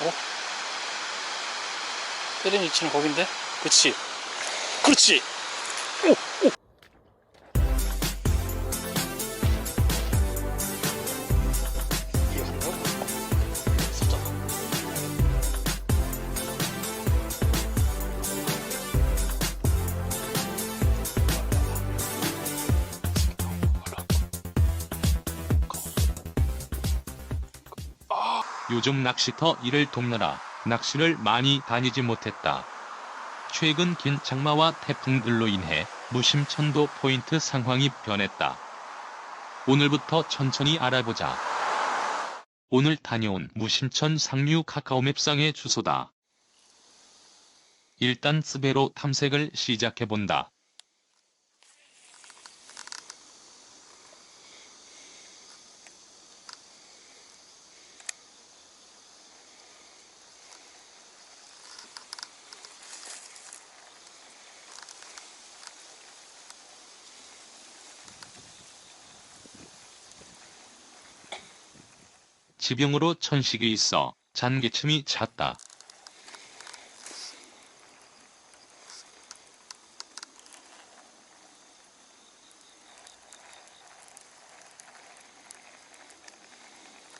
어? 때린 위치는 거긴데? 그치? 그렇지! 오! 오! 요즘 낚시터 일을 돕느라 낚시를 많이 다니지 못했다. 최근 긴 장마와 태풍들로 인해 무심천도 포인트 상황이 변했다. 오늘부터 천천히 알아보자. 오늘 다녀온 무심천 상류 카카오맵상의 주소다. 일단 스베로 탐색을 시작해본다. 지병으로 천식이 있어 잔기침이 찼다.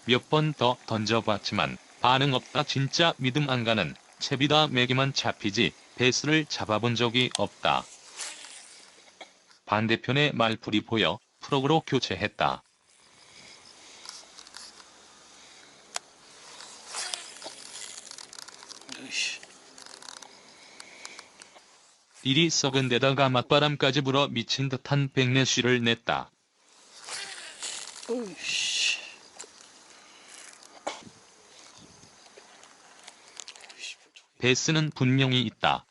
몇 번 더 던져봤지만 반응 없다 진짜 믿음 안 가는 채비다 매기만 잡히지 베스를 잡아본 적이 없다. 반대편에 말풀이 보여 프로그로 교체했다. 으이씨. 일이 썩은 데다가 맞바람까지 불어 미친 듯한 백내쉬를 냈다. 베스는 분명히 있다.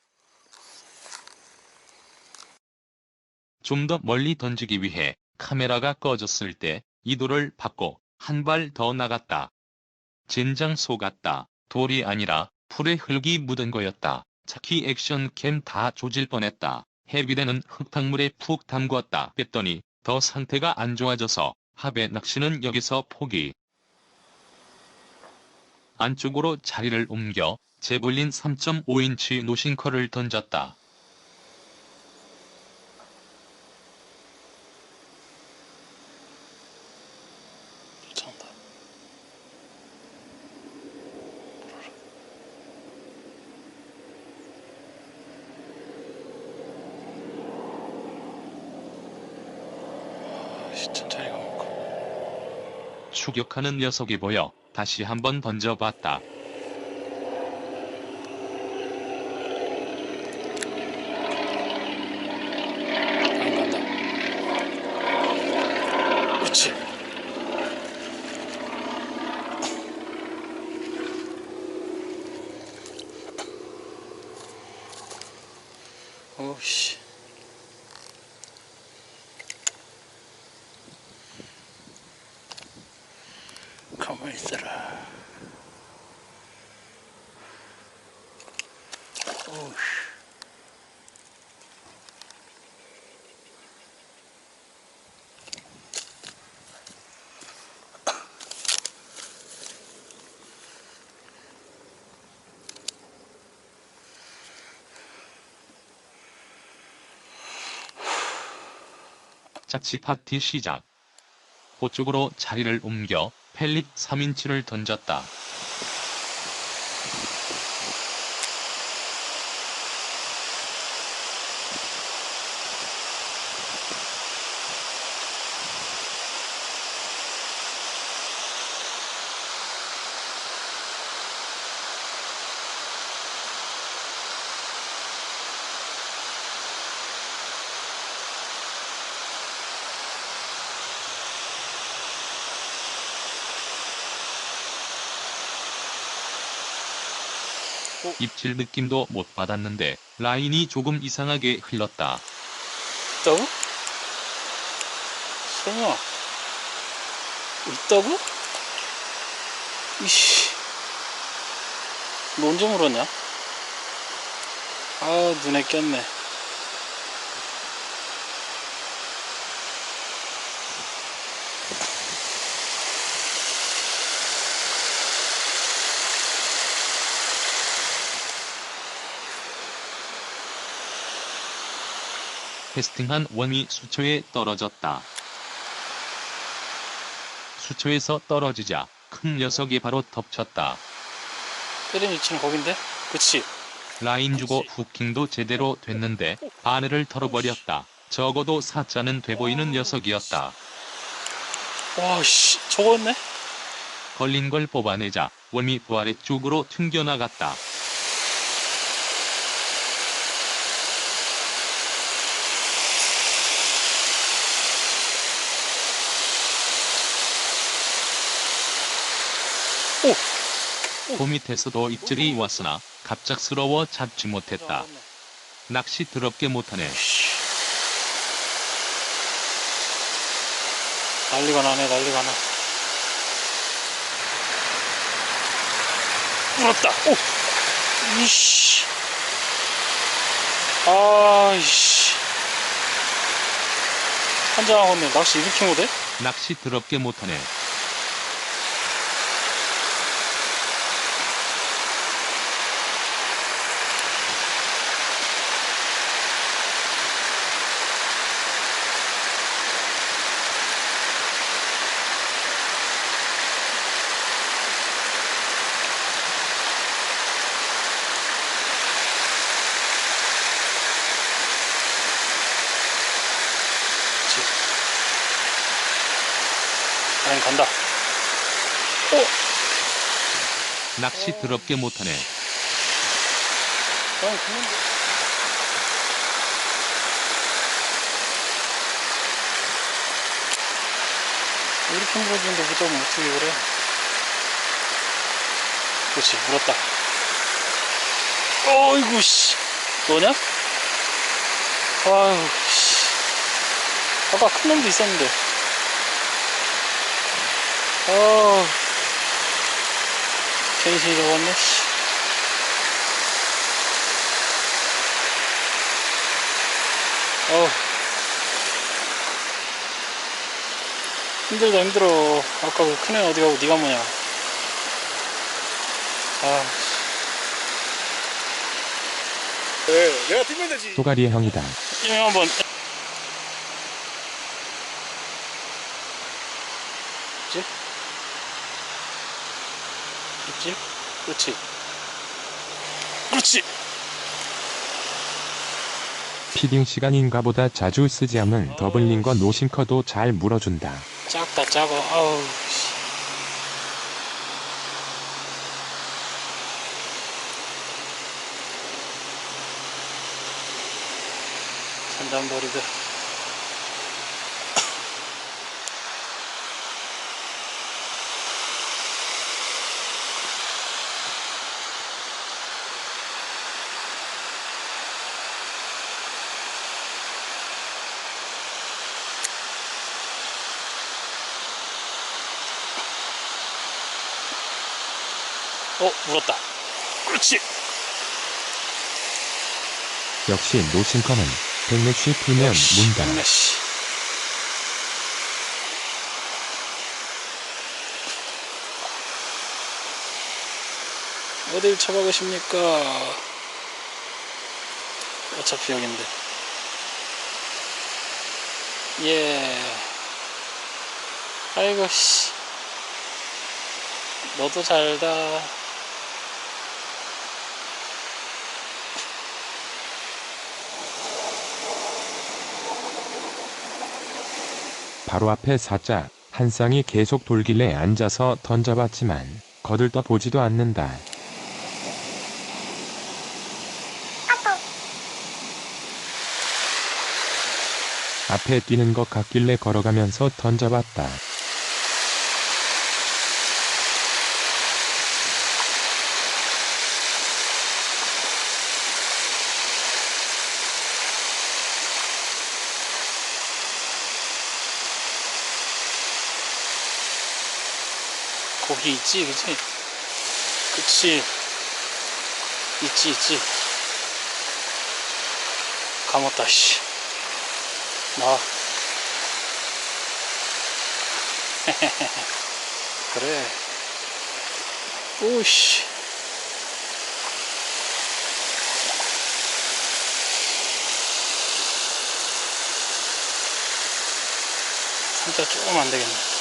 좀 더 멀리 던지기 위해 카메라가 꺼졌을 때 이도를 받고 한 발 더 나갔다. 젠장 속았다. 돌이 아니라 풀에 흙이 묻은 거였다. 차키 액션 캠 다 조질 뻔했다. 해비대는 흙탕물에 푹 담궜다 뺐더니 더 상태가 안 좋아져서 하배 낚시는 여기서 포기. 안쪽으로 자리를 옮겨 제블린 3.5인치 노싱커를 던졌다. 아씨, 천천히 가볼까. 추격하는 녀석이 보여 다시 한번 던져봤다. 안 간다. 그렇지. 오씨. 가만히 있어라. 오씨. 자치 파티 시작. 그쪽으로 자리를 옮겨 펠릿 3인치를 던졌다. 입질 느낌도 못 받았는데 라인이 조금 이상하게 흘렀다. 있다고? 설마 있다고? 이씨 너 언제 물었냐? 아 눈에 꼈네 캐스팅한 원이 수초에 떨어졌다. 수초에서 떨어지자 큰 녀석이 바로 덮쳤다. 때린 위치는 거긴데? 그치? 라인 주고 후킹도 제대로 됐는데 바늘을 털어버렸다. 적어도 사자는 돼 보이는 녀석이었다. 와씨 저거였네? 걸린 걸 뽑아내자 원이 부아래 쪽으로 튕겨나갔다. 그 밑에서도 입질이 왔으나 갑작스러워 잡지 못했다. 낚시 더럽게 못하네. 씨. 난리가 나네 난리가 나 물었다 오 이씨 아이씨 한장하겠네 낚시 이렇게 못해? 낚시 더럽게 못하네. 아니 간다. 오 낚시 더럽게 못하네. 아니 그는데 이렇게 물어주는데 무조건 어떻게 그래? 그렇지 물었다. 어이구 씨. 너냐? 아유 씨. 아까 큰 놈도 있었는데 아 괜히 잡았네. 씨 어우 힘들다 힘들어. 아까 그 큰애 어디 가고 네가 뭐냐. 아. 네, 내가 뛰면 되지. 또가리의 형이다. 이거 한번. 있지? 있지? 그렇지 그렇지 피딩 시간인가 보다 자주 쓰지 않는 더블링거 노싱커도 잘 물어준다. 작다 작아 아우 씨. 산단버리들 어 물었다 그렇지 역시 노싱커는 백매쉬 풀면 문다. 씨. 어딜 쳐박으십니까? 어차피 여긴데. 예. 아이고, 씨. 너도 잘다. 바로 앞에 사자 한 쌍이 계속 돌길래 앉아서 던져봤지만 거들떠 보지도 않는다. 앞에 뛰는 것 같길래 걸어가면서 던져봤다. 거기 있지 그치? 그치. 있지 있지. 감았다 씨. 나와 그래. 오씨. 진짜 조금 안되겠네.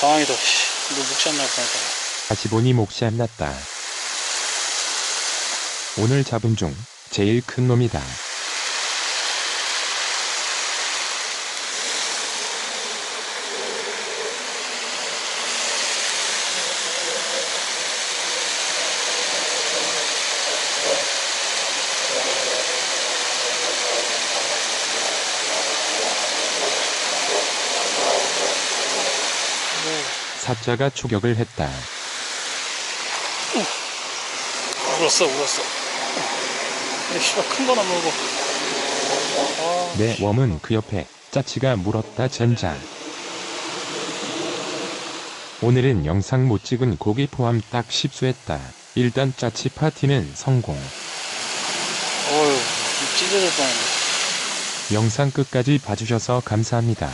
당황이도, 씨, 너 묵시 안날 뻔했다. 다시 보니 몫이 안 났다. 오늘 잡은 중 제일 큰 놈이다. 사자가 추격을 했다. 울었어, 울었어. 이 씨발 큰 거나 먹어. 아, 내 웜은 그 옆에 짜치가 물었다 젠장. 오늘은 영상 못 찍은 고기 포함 딱 10수했다. 일단 짜치 파티는 성공. 어휴, 뻔했네. 영상 끝까지 봐주셔서 감사합니다.